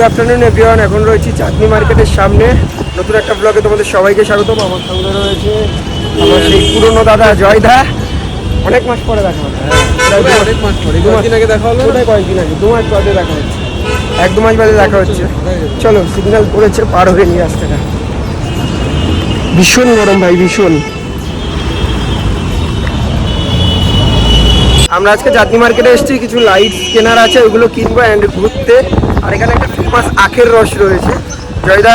Good afternoon everyone এখন রয়েছি চাটনি মার্কেটের সামনে। নতুন একটা ব্লগে তোমাদের সবাইকে স্বাগতম। আমার সঙ্গে রয়েছে আমার সেই পুরনো দাদা জয়দা। অনেক মাস পরে দেখা হলো। অনেক মাস পরে। দু মাস আগে দেখা হলো? কোথায় কয়েকদিন আগে দু মাস বাদে দেখা হচ্ছে। এক দু মাস বাদে দেখা হচ্ছে। চলো সিগন্যাল করেছে পার হয়ে নিয়ে আসতে ভীষণ গরম ভাই ভীষণ। আমরা আজকে চাটনি মার্কেটে এসেছি কিছু লাইট কেনার আছে ওগুলো কিনবো অ্যান্ড ঘুরতে। আর এখানে একটা ফেমাস আখের রস রয়েছে। জয়দা,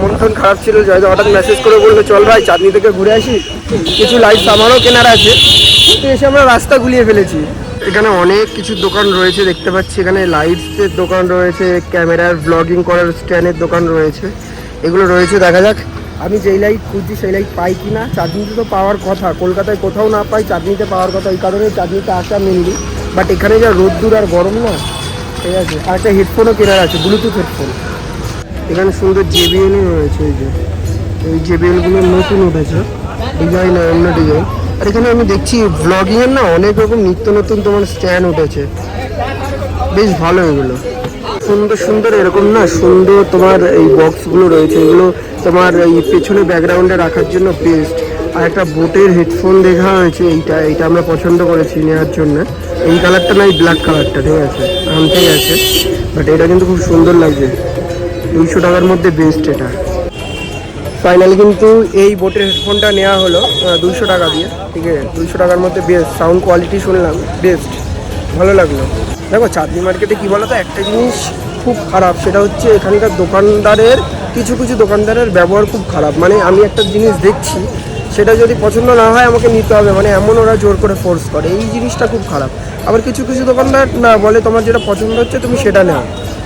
মন টন খারাপ ছিল, জয়দা হঠাৎ মেসেজ করে বলল, চল ভাই, চাঁদনি থেকে ঘুরে আসি। কিছু লাইট সামানও কেনার আছে। কিন্তু এসে আমরা রাস্তা গুলিয়ে ফেলেছি। এখানে অনেক কিছু দোকান রয়েছে, দেখতে পাচ্ছি। এখানে লাইটসের দোকান রয়েছে, ক্যামেরার ব্লগিং করার স্ট্যান্ডের দোকান রয়েছে। এগুলো রয়েছে, দেখা যাক। আমি যেই লাইট খুঁজছি, সেই লাইট পাই কি না চাঁদনিতে তো পাওয়ার কথা। কলকাতায় কোথাও না পাই চাঁদনিতে পাওয়ার কথা। এই কারণে চাঁদনিতে আসা মেনলি বাট এখানে যা রোদ্দুর আর গরম না ঠিক আছে। আর একটা হেডফোনও কেনার আছে ব্লুটুথ হেডফোন এখানে সুন্দর জেবিএলও রয়েছে এই যে। এই জেবিএলগুলো নতুন উঠেছে। ডিজাইন অন্য ডিজাইন আর এখানে আমি দেখছি ব্লগিংয়ের না অনেক রকম নিত্য নতুন তোমার স্ট্যান্ড উঠেছে। বেশ ভালো এগুলো। সুন্দর সুন্দর এরকম না সুন্দর তোমার এই বক্সগুলো রয়েছে। এগুলো তোমার এই পেছনে ব্যাকগ্রাউন্ডে রাখার জন্য বেস্ট আর একটা বোটের হেডফোন দেখা হয়েছে, এইটা এইটা আমরা পছন্দ করেছি নেওয়ার জন্য। এই কালারটা না, এই ব্ল্যাক কালারটা, ঠিক আছে? আনতেই আছে বাট এটা কিন্তু খুব সুন্দর লাগছে। দুইশো টাকার মধ্যে বেস্ট এটা। ফাইনালি কিন্তু এই বোটের হেডফোনটা নেওয়া হলো দুইশো টাকা দিয়ে, ঠিক আছে? দুইশো টাকার মধ্যে বেস্ট সাউন্ড কোয়ালিটি শুনলাম বেস্ট ভালো লাগল। দেখো, চাঁদনি মার্কেটে কী বলো তো একটা জিনিস খুব খারাপ, সেটা হচ্ছে এখানকার দোকানদারের, কিছু কিছু দোকানদারের ব্যবহার খুব খারাপ। মানে আমি একটা জিনিস দেখছি সেটা যদি পছন্দ না হয়, আমাকে নিতে হবে। মানে এমন ওরা জোর করে ফোর্স করে। এই জিনিসটা খুব খারাপ। আবার কিছু কিছু দোকানদার না বলে তোমার যেটা পছন্দ হচ্ছে, তুমি সেটা নাও।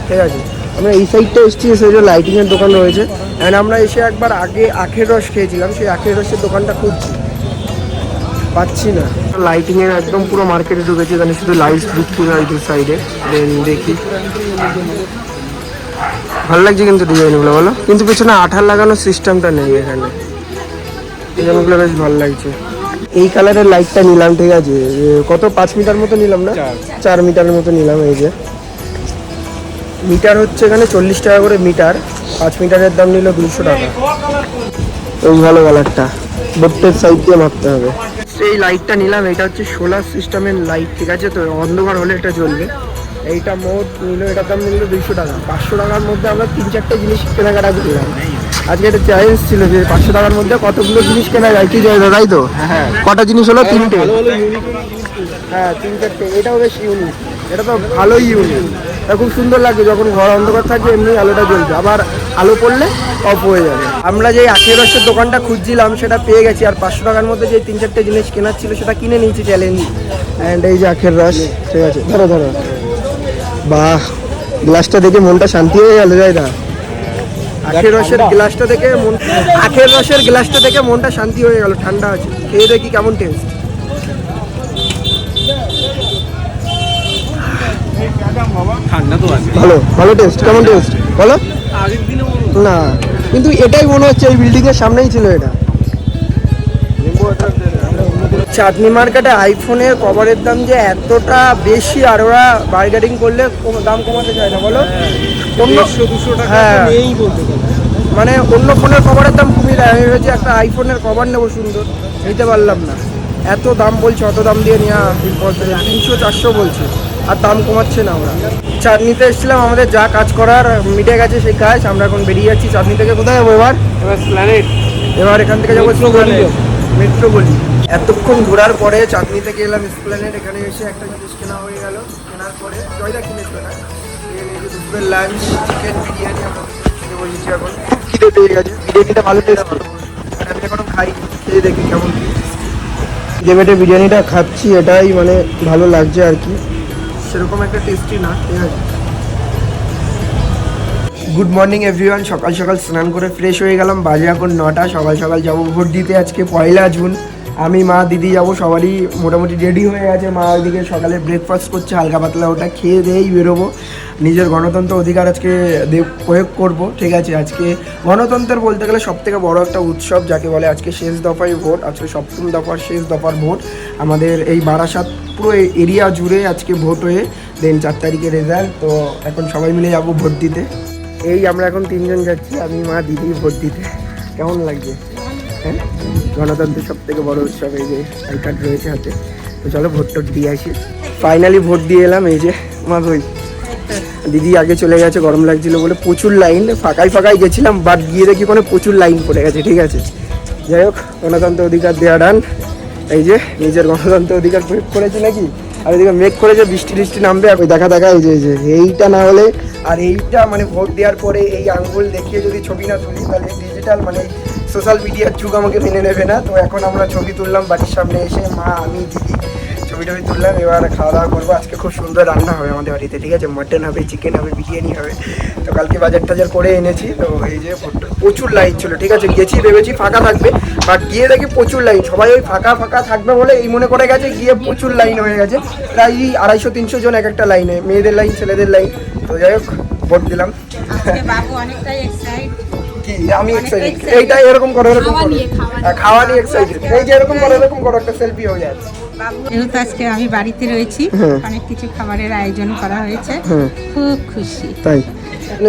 ঠিক আছে? আমরা এই সাইডটা এসেছি, এই সাইডে লাইটিংয়ের দোকান রয়েছে। অ্যান্ড আমরা এসে একবার আগে আখের রস খেয়েছিলাম। সেই আখের রসের দোকানটা খুঁজছি। পাচ্ছি না। লাইটিংয়ের একদম পুরো মার্কেটে ঢুকেছি। এখানে শুধু লাইটস বিক্রি হয় দু সাইডে দেন দেখি। ভালো লাগছে কিন্তু ডিজাইনগুলো বলো? কিন্তু পিছনে আঠার লাগানোর সিস্টেমটা নেই এখানে। ডিজাইনগুলো বেশ ভালো লাগছে। এই কালারের লাইটটা নিলাম ঠিক আছে? কত? পাঁচ মিটার মতো নিলাম না? চার। মিটারের মতো নিলাম এই যে। মিটার হচ্ছে এখানে চল্লিশ টাকা করে মিটার। পাঁচ মিটারের দাম নিল দুশো টাকা। এই ভালো কালারটা। বোর্ডের সাইড দিয়ে মারতে হবে। এই লাইটটা নিলাম এটা হচ্ছে সোলার সিস্টেমের লাইট ঠিক আছে? তো অন্ধকার হলে এটা জ্বলবে। এইটা মোট নিল এটার দাম নিল দুইশো টাকা। পাঁচশো টাকার মধ্যে আমরা তিন চারটে জিনিস কেনাকাটা করলাম। আজকে একটা চ্যালেঞ্জ ছিল যে পাঁচশো টাকার মধ্যে কতগুলো জিনিস কেনা যায়? কি যায় তাই তো? কটা জিনিস হলো? তিনটে। হ্যাঁ তিন চারটে এটাও বেশ ইউনিক এটা তো ভালোই ইউনিক এটা খুব সুন্দর লাগবে যখন ঘর অন্ধকার থাকবে এমনি আলোটা জ্বলবে। আবার আলো পড়লে অফ হয়ে যাবে। আমরা যে আখের রসের দোকানটা খুঁজছিলাম সেটা পেয়ে গেছি। আর পাঁচশো টাকার মধ্যে যে তিন চারটে জিনিস কেনার ছিল সেটা কিনে নিয়েছি চ্যালেঞ্জ অ্যান্ড এই যে আখের রস ঠিক আছে ধরো ধরো। বাহ গ্লাসটা দেখে মনটা শান্তি হয়ে গেল যাই না? আখের রসের গ্লাসটা দেখে মন আখের রসের গ্লাসটা দেখে মনটা শান্তি হয়ে গেল ঠান্ডা আছে। খেয়ে দেখি কেমন টেস্ট ঠান্ডা তো আছে। ভালো ভালো টেস্ট কেমন টেস্ট বলো। না কিন্তু এটাই মনে হচ্ছে এই বিল্ডিং এর সামনেই ছিল এটা। চাটনি মার্কেটে আইফোনের কভারের দাম যে এতটা বেশি আর ওরা বার্গেটিং করলে দাম কমাতে চায় না বলো? অন্য দেড়শো দুশো টাকা হ্যাঁ। নেই বলতে মানে অন্য ফোনের কভারের দাম কমিয়ে দেয়। আমি ভেবেছি একটা আইফোনের কভার নেব সুন্দর। নিতে পারলাম না। এত দাম বলছে অত দাম দিয়ে নেওয়া তিনশো চারশো বলছে। আর দাম কমাচ্ছে না ওরা। চাটনিতে এসেছিলাম আমাদের যা কাজ করার মিটে গেছে সেই কাজ। আমরা এখন বেরিয়ে যাচ্ছি চাটনি থেকে। কোথায় যাব এবার? এবার প্ল্যানেট এবার এখান থেকে যাব মেট্রো গলি। এতক্ষণ ঘোরার পরে চাটনি থেকে এলাম স্প্লেনেট এখানে এসে একটা জিনিস কেনা হয়ে গেল। কেনার পরে জয়দা কিনেছিল না। দুপুরের লাঞ্চ চিকেন বিরিয়ানি এখন। খিদে পেয়ে গেছে। বিরিয়ানিটা ভালো টেস্ট আর আমি এখনও খাই খেয়ে দেখি কেমন যে বেটে বিরিয়ানিটা খাচ্ছি, এটাই মানে ভালো লাগছে আর কি। সেরকম একটা টেস্টি না, ঠিক আছে? গুড মর্নিং এভরিওয়ান সকাল সকাল স্নান করে ফ্রেশ হয়ে গেলাম। বাজে এখন নটা। সকাল সকাল যাব ভোট দিতে আজকে পয়লা জুন। আমি মা, দিদি যাব, সবারই মোটামুটি রেডি হয়ে গেছে। মা ওইদিকে সকালে ব্রেকফাস্ট করছে, হালকা পাতলা ওটা খেয়ে দিয়েই বেরোবো। নিজের গণতন্ত্র অধিকার আজকে প্রয়োগ করব, ঠিক আছে? আজকে গণতন্ত্রের বলতে গেলে সব থেকে বড় একটা উৎসব, যাকে বলে আজকে শেষ দফায় ভোট, আজকে সপ্তম দফার, শেষ দফার ভোট। আমাদের এই বারাসাত পুরো এরিয়া জুড়ে আজকে ভোট হয়ে, দেন চার তারিখে রেজাল্ট তো এখন সবাই মিলে যাব ভোট দিতে। এই আমরা এখন তিনজন যাচ্ছি, আমি, মা, দিদি ভোট দিতে। কেমন লাগছে? হ্যাঁ গণতন্ত্রের সব থেকে বড় উৎসব এই যে আই কার্ড রয়েছে হাতে। তো চলো ভোট টোট দিয়ে আসি। ফাইনালি ভোট দিয়ে এলাম এই যে মা ভাই দিদি আগে চলে গেছে, গরম লাগছিল বলে প্রচুর লাইন ফাঁকাই ফাঁকাই গেছিলাম বাট গিয়ে দেখি কোনো প্রচুর লাইন পড়ে গেছে, ঠিক আছে। যাই হোক, গণতন্ত্র অধিকার দেওয়া ডান এই যে নিজের গণতন্ত্র অধিকার প্রয়োগ করেছে নাকি? আর এদিকে মেঘ করেছে, বৃষ্টি টিষ্টি নামবে, আর দেখা দেখা যে, এই যে, এইটা না হলে, আর এইটা মানে ভোট দেওয়ার পরে এই আঙ্গুল দেখিয়ে যদি ছবি না তুলি, তাহলে ডিজিটাল মানে সোশ্যাল মিডিয়ার যুগ আমাকে মেনে নেবে না। তো এখন আমরা ছবি তুললাম, বাড়ির সামনে এসে মা, আমি, দিদি ছবি টবি তুললাম। এবার খাওয়া দাওয়া করব। আজকে খুব সুন্দর রান্না হবে আমাদের বাড়িতে, ঠিক আছে? মাটন হবে চিকেন হবে, বিরিয়ানি হবে। তো কালকে বাজার টাজার করে এনেছি। তো এই যে প্রচুর লাইন ছিল, ঠিক আছে? গেছি, ভেবেছি ফাঁকা থাকবে। বাট গিয়ে দেখি প্রচুর লাইন সবাই ওই ফাঁকা ফাঁকা থাকবে বলে এই মনে করে গেছে, গিয়ে প্রচুর লাইন হয়ে গেছে। প্রায় আড়াইশো, তিনশো জন এক একটা লাইনে মেয়েদের লাইন ছেলেদের লাইন তো যাই হোক, ভোট দিলাম। বাবু অনেকটাই এক্সাইট আমি এক্সাইটেড। এইটা এরকম করো এরকম করো। নিয়ে, খাওয়া হ্যাঁ, নিয়ে। এক্সাইটেড এই যে এরকম করো এরকম করো একটা সেলফি হয়ে যেহেতু আজকে আমি বাড়িতে রয়েছি হ্যাঁ। অনেক কিছু খাবারের আয়োজন করা হয়েছে। হ্যাঁ। খুব খুশি। তাই।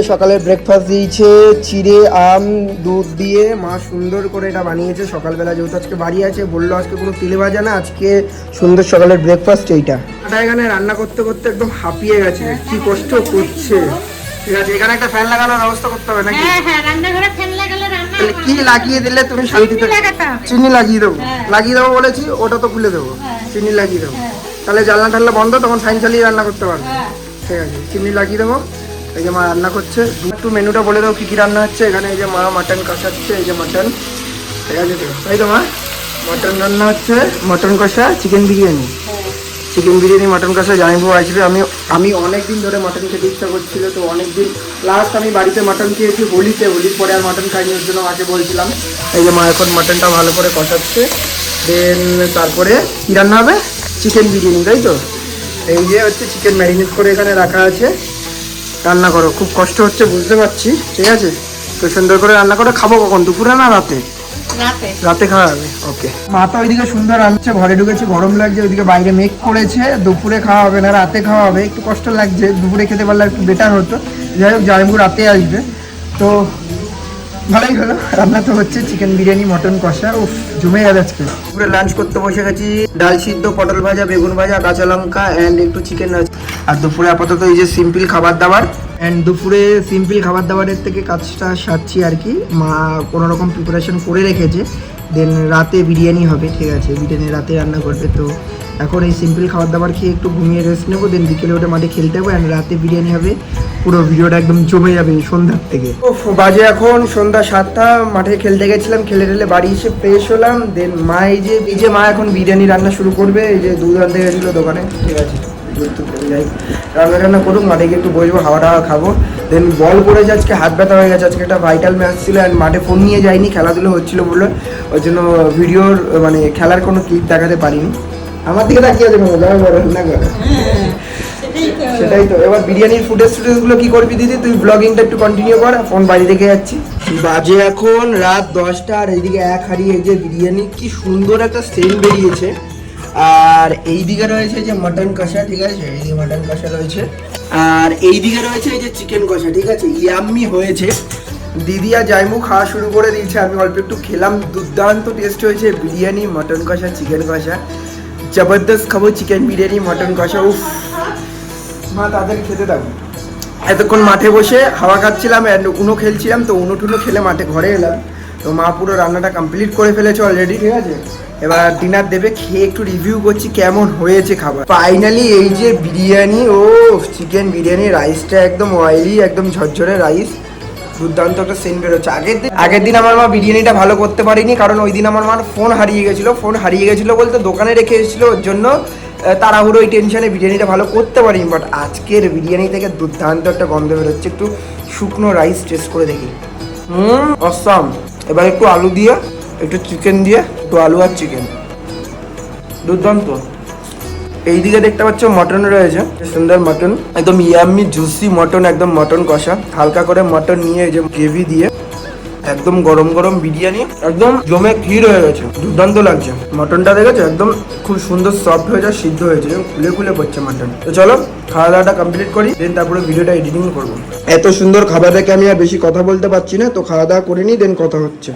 সকালে ব্রেকফাস্ট দিয়েছে চিড়ে আম দুধ দিয়ে। মা সুন্দর করে এটা বানিয়েছে। সকালবেলা যেহেতু আজকে বাড়ি আছে বলল আজকে কোনো তেলে ভাজা না আজকে সুন্দর সকালের ব্রেকফাস্ট এইটা। এখানে রান্না করতে করতে একদম হাঁপিয়ে গেছে। কি কষ্ট করছে। ঠিক আছে এখানে একটা ফ্যান লাগানোর ব্যবস্থা করতে হবে নাকি? হ্যাঁ হ্যাঁ রান্নাঘরে ফ্যান লাগালে রান্না তাহলে কি লাগিয়ে দিলে তুমি শান্তিতে চিনি চিনি লাগিয়ে দেবো। হ্যাঁ। লাগিয়ে দেবো বলেছি ওটা তো খুলে দেবো। চিনি লাগিয়ে দেবো। তাহলে জানলা টাল্লা বন্ধ তখন ফাইন চালিয়ে রান্না করতে পারব। ঠিক আছে চিনি লাগিয়ে দেবো। এই যে মা রান্না করছে। একটু মেনুটা বলে দাও কি কি রান্না হচ্ছে। এখানে এই যে মা মাটন কষাচ্ছে এই যে মাটন। ঠিক আছে তো? তাই তো মা মাটন রান্না হচ্ছে। মটন কষা chicken biryani. Chicken biryani, mutton কষা জানিবো আসবে আমি আমি অনেক দিন ধরে মাটন খেতে ইচ্ছা করছিল, তো অনেক দিন লাস্ট আমি বাড়িতে মাটন খেয়েছি, হোলিতে। হোলির পরে আর মাটন খাইনি ওর জন্য মাকে বলছিলাম, এই যে মা, এখন মাটনটা ভালো করে কষাচ্ছে। দেন তারপরে কী রান্না হবে? চিকেন বিরিয়ানি, তাই তো? এই যে হচ্ছে চিকেন ম্যারিনেট করে এখানে রাখা আছে। রান্না করো, খুব কষ্ট হচ্ছে, বুঝতে পারছি, ঠিক আছে? তো সুন্দর করে রান্না করে, খাব কখন? দুপুরে না রাতে? রাতে। রাতে খাওয়া হবে ওকে মাথা ওইদিকে সুন্দর আনছে ঘরে ঢুকেছে গরম লাগছে ওইদিকে বাইরে মেঘ করেছে দুপুরে খাওয়া হবে না রাতে খাওয়া হবে একটু কষ্ট লাগছে দুপুরে খেতে পারলে একটু বেটার হতো। যাই হোক জামাইবু রাতে আসবে। তো ভালোই হলো। রান্না তো হচ্ছে চিকেন বিরিয়ানি মটন কষা। ও জমে যাবে আজকে। পুরো লাঞ্চ করতে বসে গেছি। ডাল সিদ্ধ পটল ভাজা বেগুন ভাজা কাঁচা লঙ্কা অ্যান্ড একটু চিকেন আছে। আর দুপুরে আপাতত এই যে সিম্পল খাবার দাবার। অ্যান্ড দুপুরে সিম্পল খাবার দাবারের থেকে কাজটা সারছি আর কি। মা কোনো রকম প্রিপারেশন করে রেখেছে। দেন রাতে বিরিয়ানি হবে ঠিক আছে। বিরিয়ানি রাতে রান্না করবে তো এখন এই সিম্পল খাবার দাবার খেয়ে একটু ঘুমিয়ে রেস্ট নেব দেন বিকেলে ওটা মাঠে খেলতে যাব অ্যান্ড রাতে বিরিয়ানি হবে। পুরো ভিডিওটা একদম জমে যাবে সন্ধ্যার থেকে। উফ, বাজে এখন সন্ধ্যা সাতটা মাঠে খেলতে গেছিলাম খেলে টেলে বাড়ি এসে ফ্রেশ হলাম দেন মা এই যে এই যে মা এখন বিরিয়ানি রান্না শুরু করবে এই যে দুধ আনতে গেছিল দোকানে ঠিক আছে। দুধ টুধ যাই। রান্না টান্না করুক মাঠে একটু বসবো, হাওয়া টাওয়া খাব। দেন বল পড়েছে আজকে হাত ব্যথা হয়ে গেছে, আজকে একটা ভাইটাল ম্যাচ ছিল অ্যান্ড মাঠে ফোন নিয়ে যাইনি, খেলাধুলো হচ্ছিল বলে। ওই জন্য ভিডিওর মানে খেলার কোনো ক্লিপ দেখাতে পারিনি। আমার দিকে তাকিয়ে আছে কোনো যাবে বড় রান্না করে। সেটাই তো, এবার বিরিয়ানির ফুটেজ ফুটেজগুলো কি করবি দিদি? তুই ব্লগিংটা একটু কন্টিনিউ কর ফোন বাড়ি রেখে যাচ্ছি। বাজে এখন রাত দশটা, আর এইদিকে এক এই যে বিরিয়ানি, কি সুন্দর একটা সেন্ট বেরিয়েছে। আর এইদিকে রয়েছে যে মাটন কষা, ঠিক আছে? এই মাটন কষা রয়েছে। আর এইদিকে রয়েছে এই যে চিকেন কষা, ঠিক আছে? ইয়াম্মি হয়েছে। দিদি আর জাইমু খাওয়া শুরু করে দিয়েছে। আমি অল্প একটু খেলাম। দুর্দান্ত টেস্ট হয়েছে। বিরিয়ানি মটন কষা চিকেন কষা। জবরদস্ত খাব চিকেন বিরিয়ানি মটন কষা। উফ। মা তাদের খেতে দাও। এতক্ষণ মাঠে বসে হাওয়া খাচ্ছিলাম উনো খেলছিলাম, তো উনো টুনো খেলে মাঠে ঘরে এলাম। তো মা পুরো রান্নাটা কমপ্লিট করে ফেলেছে অলরেডি ঠিক আছে। এবার ডিনার দেবে খেয়ে একটু রিভিউ করছি কেমন হয়েছে খাবার। ফাইনালি এই যে বিরিয়ানি ও চিকেন বিরিয়ানি রাইসটা একদম অয়েলি একদম ঝরঝরে রাইস দুর্দান্ত একটা সেন্ট বেরোচ্ছে। আগের দিন আগের দিন আমার মা বিরিয়ানিটা ভালো করতে পারিনি কারণ ওই দিন আমার মার ফোন হারিয়ে গেছিল। ফোন হারিয়ে গেছিল বলতে দোকানে রেখে এসেছিল ওর জন্য। তাড়াহুড়ো ওই টেনশনে বিরিয়ানিটা ভালো করতে পারিনি বাট আজকের বিরিয়ানি থেকে দুর্দান্ত একটা গন্ধ বেরোচ্ছে। একটু শুকনো রাইস টেস্ট করে দেখি। হুম অসাম এবার একটু আলু দিয়ে, একটু চিকেন দিয়ে, একটু আলু আর চিকেন দুর্দান্ত। এইদিকে দেখতে পাচ্ছ মটন রয়েছে, সুন্দর মটন একদম ইয়াম্মি জুসি মটন একদম মটন কষা। হালকা করে মটন নিয়ে এই যে গ্রেভি দিয়ে একদম গরম গরম বিরিয়ানি, একদম জমে ক্ষীর হয়ে গেছে, দুর্দান্ত লাগছে। মটনটা দেখেছ? একদম খুব সুন্দর সফট হয়ে যায়, সিদ্ধ হয়েছে খুলে খুলে পড়ছে মাটন তো চলো খাওয়া দাওয়াটা কমপ্লিট করি দেন তারপরে ভিডিওটা এডিটিং করব। এত সুন্দর খাবার দেখে আমি আর বেশি কথা বলতে পারছি না, তো খাওয়া দাওয়া করে নিই দেন কথা হচ্ছে।